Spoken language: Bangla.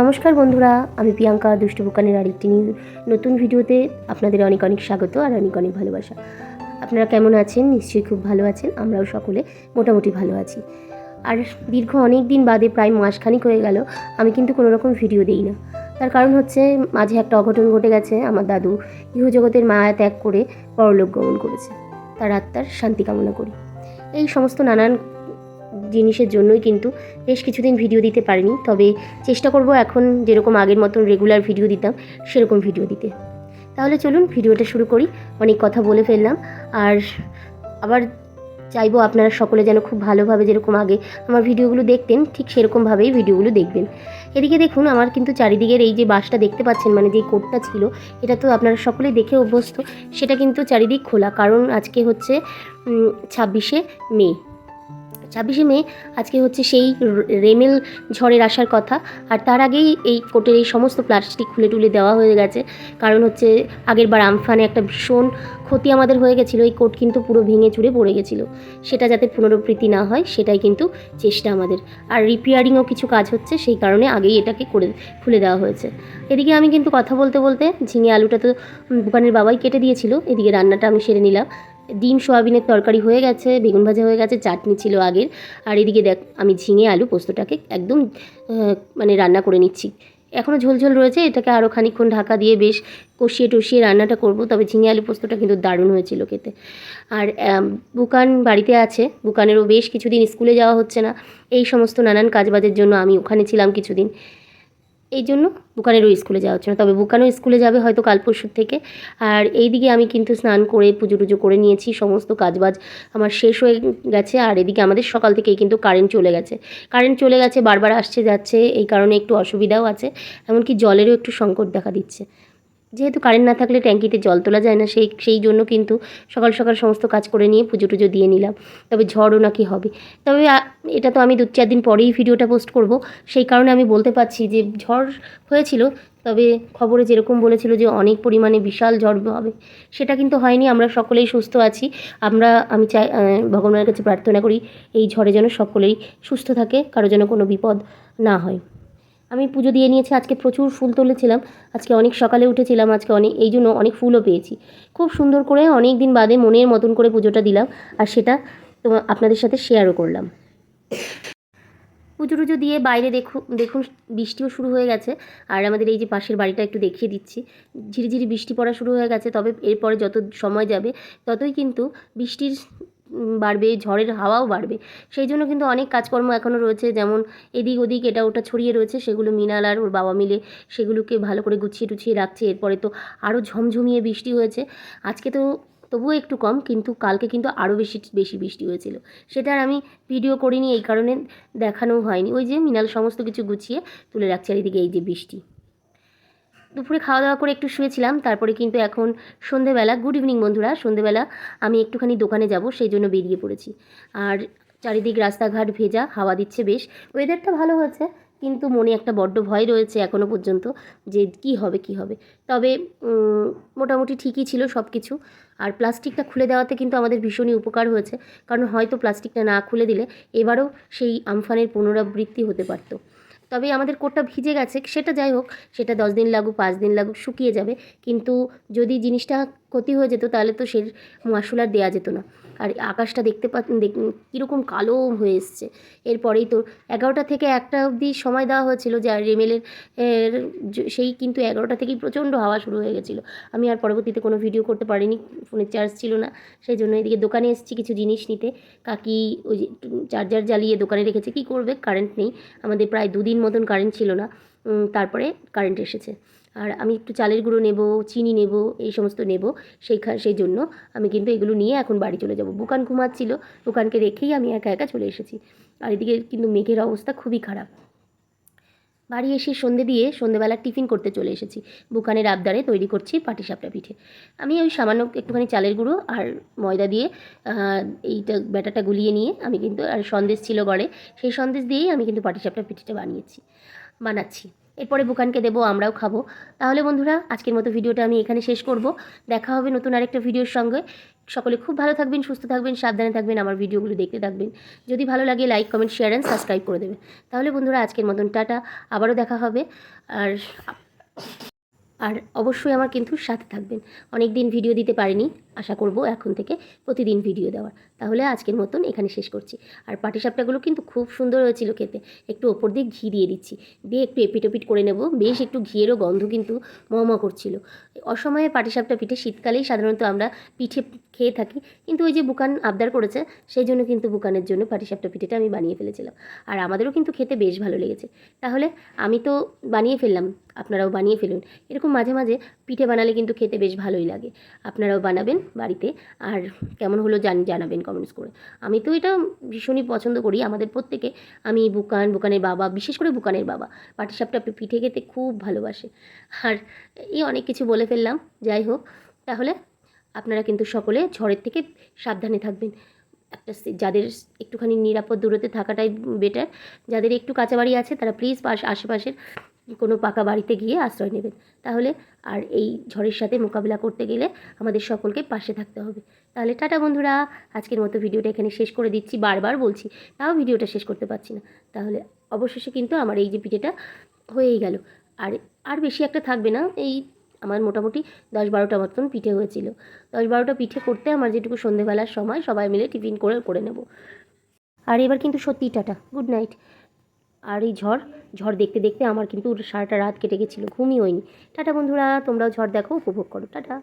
নমস্কার বন্ধুরা, আমি প্রিয়াঙ্কা দুষ্টু বুকানের আরেকটি নতুন ভিডিওতে আপনাদের অনেক অনেক স্বাগত আর অনেক অনেক ভালোবাসা। আপনারা কেমন আছেন? নিশ্চয়ই খুব ভালো আছেন, আমরাও সকলে মোটামুটি ভালো আছি। আর দীর্ঘ অনেক দিন বাদে প্রায় মাসখানিক হয়ে গেল, আমি কিন্তু কোনো রকম ভিডিও দিই না। তার কারণ হচ্ছে, মাঝে একটা অঘটন ঘটে গেছে, আমার দাদু ইহজগতের মায়া ত্যাগ করে পরলোক গমন করেছে। তার আত্মার শান্তি কামনা করি। এই সমস্ত নানান জিনিসের জন্যই কিন্তু বেশ কিছুদিন ভিডিও দিতে পারিনি। তবে চেষ্টা করব এখন যেরকম আগের মতন রেগুলার ভিডিও দিতাম, সেরকম ভিডিও দিতে। তাহলে চলুন ভিডিওটা শুরু করি। অনেক কথা বলে ফেললাম। আর আবার চাইব আপনারা সকলে যেন খুব ভালোভাবে যেরকম আগে আমার ভিডিওগুলো দেখতেন, ঠিক সেরকমভাবেই ভিডিওগুলো দেখবেন। এদিকে দেখুন, আমার কিন্তু চারিদিকের এই যে বাসটা দেখতে পাচ্ছেন মানে যে কোটটা ছিল, এটা তো আপনারা সকলেই দেখে অভ্যস্ত। সেটা কিন্তু চারিদিক খোলা, কারণ আজকে হচ্ছে ছাব্বিশে মে। ছাব্বিশে মে, আজকে হচ্ছে সেই রেমেল ঝড়ের আসার কথা। আর তার আগেই এই কোটের এই সমস্ত প্লাস্টিক খুলে টুলে দেওয়া হয়ে গেছে। কারণ হচ্ছে আগের বার আমফানে একটা ভীষণ ক্ষতি আমাদের হয়ে গেছিল। এই কোট কিন্তু পুরো ভেঙে চুরে পড়ে গেছিল। সেটা যাতে পুনরাবৃত্তি না হয়, সেটাই কিন্তু চেষ্টা আমাদের। আর রিপেয়ারিংও কিছু কাজ হচ্ছে, সেই কারণে আগেই এটাকে করে, খুলে দেওয়া হয়েছে। এদিকে আমি কিন্তু কথা বলতে বলতে ঝিঙে আলুটা তো দোকানের বাবাই কেটে দিয়েছিল। এদিকে রান্নাটা আমি সেরে নিলাম। ডিম, সোয়াবিনের তরকারি হয়ে গেছে, বেগুন ভাজা হয়ে গেছে, চাটনি ছিল আগের। আর এদিকে দেখ, আমি ঝিঙে আলু পোস্তটাকে একদম মানে রান্না করে নিচ্ছি। এখনও ঝোলঝোল রয়েছে, এটাকে আরও খানিকক্ষণ ঢাকা দিয়ে বেশ কষিয়ে টষিয়ে রান্নাটা করব। তবে ঝিঙে আলু পোস্তটা কিন্তু দারুণ হয়েছিল খেতে। আর বুকান বাড়িতে আছে। বুকানেরও বেশ কিছুদিন স্কুলে যাওয়া হচ্ছে না। এই সমস্ত নানান কাজবাজের জন্য আমি ওখানে ছিলাম কিছুদিন। এই জন্য বুকানেরও স্কুলে যাওয়া হচ্ছে না। তবে বুকানো স্কুলে যাবে হয়তো কাল পরশুর থেকে। আর এইদিকে আমি কিন্তু স্নান করে পুজো টুজো করে নিয়েছি, সমস্ত কাজবাজ আমার শেষ হয়ে গেছে। আর এদিকে আমাদের সকাল থেকেই কিন্তু কারেন্ট চলে গেছে। কারেন্ট চলে গেছে, বারবার আসছে, যাচ্ছে, এই কারণে একটু অসুবিধাও আছে। এমনকি জলেরও একটু সংকট দেখা দিচ্ছে। যেহেতু কারেন্ট না থাকলে ট্যাঙ্কিতে জল তোলা যায় না, সেই সেই জন্য কিন্তু সকাল সকাল সমস্ত কাজ করে নিয়ে পুজো টুজো দিয়ে নিলাম। তবে ঝড়ও নাকি হবে। তবে এটা তো আমি দু চার দিন পরেই ভিডিওটা পোস্ট করব। সেই কারণে আমি বলতে পারছি যে ঝড় হয়েছিল, তবে খবরে যেরকম বলেছিল যে অনেক পরিমাণে বিশাল ঝড় হবে। সেটা কিন্তু হয়নি, আমরা সকলেই সুস্থ আছি। আমরা, আমি চাই ভগবানের কাছে প্রার্থনা করি, এই ঝড়ে যেন সকলেই সুস্থ থাকে, কারও যেন কোনো বিপদ না হয়। আমি পুজো দিয়ে নিয়েছি, আজকে প্রচুর ফুল তুলেছিলাম, আজকে অনেক সকালে উঠেছিলাম, আজকে অনেক এই জন্য অনেক ফুলও পেয়েছি। খুব সুন্দর করে অনেক দিন বাদে মনের মতন করে পুজোটা দিলাম, আর সেটা তোমার আপনাদের সাথে শেয়ারও করলাম। পুজো টুজো দিয়ে বাইরে দেখুন দেখুন, বৃষ্টিও শুরু হয়ে গেছে, আর আমাদের এই যে পাশের বাড়িটা একটু দেখিয়ে দিচ্ছি। ঝিরিঝিরি বৃষ্টি পড়া শুরু হয়ে গেছে, তবে এরপরে যত সময় যাবে, ততই কিন্তু বৃষ্টির বাড়বে, ঝড়ের হাওয়াও বাড়বে। সেই জন্য কিন্তু অনেক কাজকর্ম এখনও রয়েছে, যেমন এদিক ওদিক এটা ওটা ছড়িয়ে রয়েছে, সেগুলো মিনাল আর ওর বাবা মিলে সেগুলোকে ভালো করে গুছিয়ে টুছিয়ে রাখছে। এরপরে তো আরও ঝমঝমিয়ে বৃষ্টি হয়েছে। আজকে তো তবুও একটু কম, কিন্তু কালকে কিন্তু আরও বেশি বেশি বৃষ্টি হয়েছিল। সেটা আর আমি ভিডিও করিনি, এই কারণে দেখানো হয়নি। ওই যে মিনাল সমস্ত কিছু গুছিয়ে তুলে রাখছে, আর এদিকে এই যে বৃষ্টি। দুপুরে খাওয়া দাওয়া করে একটু শুয়েছিলাম, তারপরে কিন্তু এখন সন্ধেবেলা গুড ইভিনিং বন্ধুরা, সন্ধেবেলা আমি একটুখানি দোকানে যাব, সেই জন্য বেরিয়ে পড়েছি। আর চারিদিক রাস্তাঘাট ভেজা, হাওয়া দিচ্ছে বেশ। ওয়েদারটা ভালো হয়েছে, কিন্তু মনে একটা বড্ড ভয় রয়েছে এখনও পর্যন্ত যে কি হবে কি হবে। তবে মোটামুটি ঠিকই ছিল সব কিছু আর প্লাস্টিকটা খুলে দেওয়াতে কিন্তু আমাদের ভীষণই উপকার হয়েছে, কারণ হয়তো প্লাস্টিকটা না খুলে দিলে এবারও সেই আমফানের পুনরাবৃত্তি হতে পারতো। তবে আমাদের কোটটা ভিজে গেছে, সেটা যাই হোক, সেটা দশ দিন লাগুক, পাঁচ দিন লাগুক, শুকিয়ে যাবে। কিন্তু যদি জিনিসটা ক্ষতি হয়ে যেত, তাহলে তো সে মাসুল আর দেওয়া যেত না। আর আকাশটা দেখতে পা, দেখ, কীরকম কালো হয়ে এসছে। এরপরেই তো এগারোটা থেকে একটা অবধি সময় দেওয়া হয়েছিল, যে রেমেলের সেই কিন্তু এগারোটা থেকেই প্রচণ্ড হাওয়া শুরু হয়ে গেছিল। আমি আর পরবর্তীতে কোনো ভিডিও করতে পারিনি ফোনের চার্জ ছিল না। সেই জন্য এদিকে দোকানে এসেছি কিছু জিনিস নিতে। কাকি ওই চার্জার জ্বালিয়ে দোকানে রেখেছে, কী করবে? কারেন্ট নেই। আমাদের প্রায় দুদিন মতন কারেন্ট ছিল না। তারপরে কারেন্ট এসেছে। আর আমি একটু চালের গুঁড়ো নেব, চিনি নেব, এই সমস্ত নেব, সেইখা, সেই জন্য আমি কিন্তু এগুলো নিয়ে এখন বাড়ি চলে যাব। বুকান ঘুমাচ্ছিল, বুকানকে রেখেই আমি একা একা চলে এসেছি। আর এদিকে কিন্তু মেঘের অবস্থা খুবই খারাপ। বাড়ি এসে সন্ধে দিয়ে সন্ধেবেলা টিফিন করতে চলে এসেছি। বুকানের আবদারে তৈরি করছি পাটিসাপটা পিঠে। আমি ওই সামান্য একটুখানি চালের গুঁড়ো আর ময়দা দিয়ে এইটা ব্যাটারটা গুলিয়ে নিয়ে আমি কিন্তু, আর সন্দেশ ছিল ঘরে সেই সন্দেশ দিয়েই আমি কিন্তু পাটিসাপটা পিঠেটা বানিয়েছি। বানাচ্ছি। এরপরে বুকানকে দেবো, আমরাও খাব। তাহলে বন্ধুরা, আজকের মতো ভিডিওটা আমি এখানে শেষ করব। দেখা হবে নতুন আরেকটা ভিডিওর সঙ্গে। সকলে খুব ভালো থাকবেন, সুস্থ থাকবেন, সাবধানে থাকবেন, আমার ভিডিওগুলো দেখতে থাকবেন। যদি ভালো লাগে, like, comment, share and subscribe করে দেবেন। তাহলে বন্ধুরা, আজকের মতন টাটা। আবারও দেখা হবে। আর আর অবশ্যই আমার কিন্তু সাথে থাকবেন। অনেক দিন ভিডিও দিতে পারিনি। আশা করব এখন থেকে প্রতিদিন ভিডিও দেওয়ার। তাহলে আজকের মতন এখানে শেষ করছি। আর পাটিসাপটাগুলো কিন্তু খুব সুন্দর হয়েছিল খেতে। একটু ওপর দিয়ে ঘি দিয়ে দিচ্ছি। দিয়ে একটু এপিটোপিট করে নেব। বেশ একটু ঘিয়েরও গন্ধ কিন্তু মমা করছিল। অসময়ে পাটিসাপটা পিঠে শীতকালেই সাধারণত আমরা পিঠে খেয়ে থাকি। কিন্তু ওই যে বুকান আবদার করেছে, সেই জন্য কিন্তু বুকানের জন্য পাটিসাপটা পিঠেটা আমি বানিয়ে ফেলেছিলাম। আর আমাদেরও কিন্তু খেতে বেশ ভালো লেগেছে। তাহলে আমি তো বানিয়ে ফেললাম, আপনারাও বানিয়ে ফেলুন। এরকম মাঝে মাঝে পিঠে বানালে কিন্তু খেতে বেশ ভালোই লাগে। আপনারাও বানাবেন বাড়িতে, আর কেমন হলো জান, জানাবেন কমেন্টস করে। আমি তো এটা ভীষণই পছন্দ করি। আমাদের প্রত্যেকে, আমি বুকান, বুকানের বাবা, বিশেষ করে বুকানের বাবা। পাটিসাপটা পিঠে খেতে খুব ভালোবাসে। আর এই অনেক কিছু বলে ফেললাম, যাই হোক। তাহলে আপনারা কিন্তু সকলে ঝড়ের থেকে সাবধানে থাকবেন। একটা যাদের একটুখানি নিরাপদ দূরত্বে থাকাটাই বেটার যাদের একটু কাঁচা বাড়ি আছে, তারা প্লিজ পাশ, আশেপাশের কোনো পাকা বাড়িতে গিয়ে আশ্রয় নেবেন। তাহলে আর এই ঝড়ের সাথে মোকাবিলা করতে গেলে আমাদের সকলকে পাশে থাকতে হবে। তাহলে টাটা বন্ধুরা, আজকের মতো ভিডিওটা এখানে শেষ করে দিচ্ছি, বারবার বলছি, তাও ভিডিওটা শেষ করতে পারছি না। তাহলে অবশেষে কিন্তু আমার এই যে পিঠেটা হয়েই গেল। আর আর বেশি একটা থাকবে না, এই আমার মোটামুটি দশ বারোটা মতন পিঠে হয়েছিল। দশ বারোটা পিঠে করতে আমার যেটুকু সন্ধেবেলার সময় সবাই মিলে টিফিন করে করে নেব। আর এবার কিন্তু সত্যিই টাটা, গুড নাইট। আর এই ঝড় ঝড় দেখতে দেখতে আমার কিন্তু সারাটা রাত কেটে গেছিল, ঘুমই হয়নি। টাটা বন্ধুরা, তোমরাও ঝড় দেখো, উপভোগ করো, টাটা।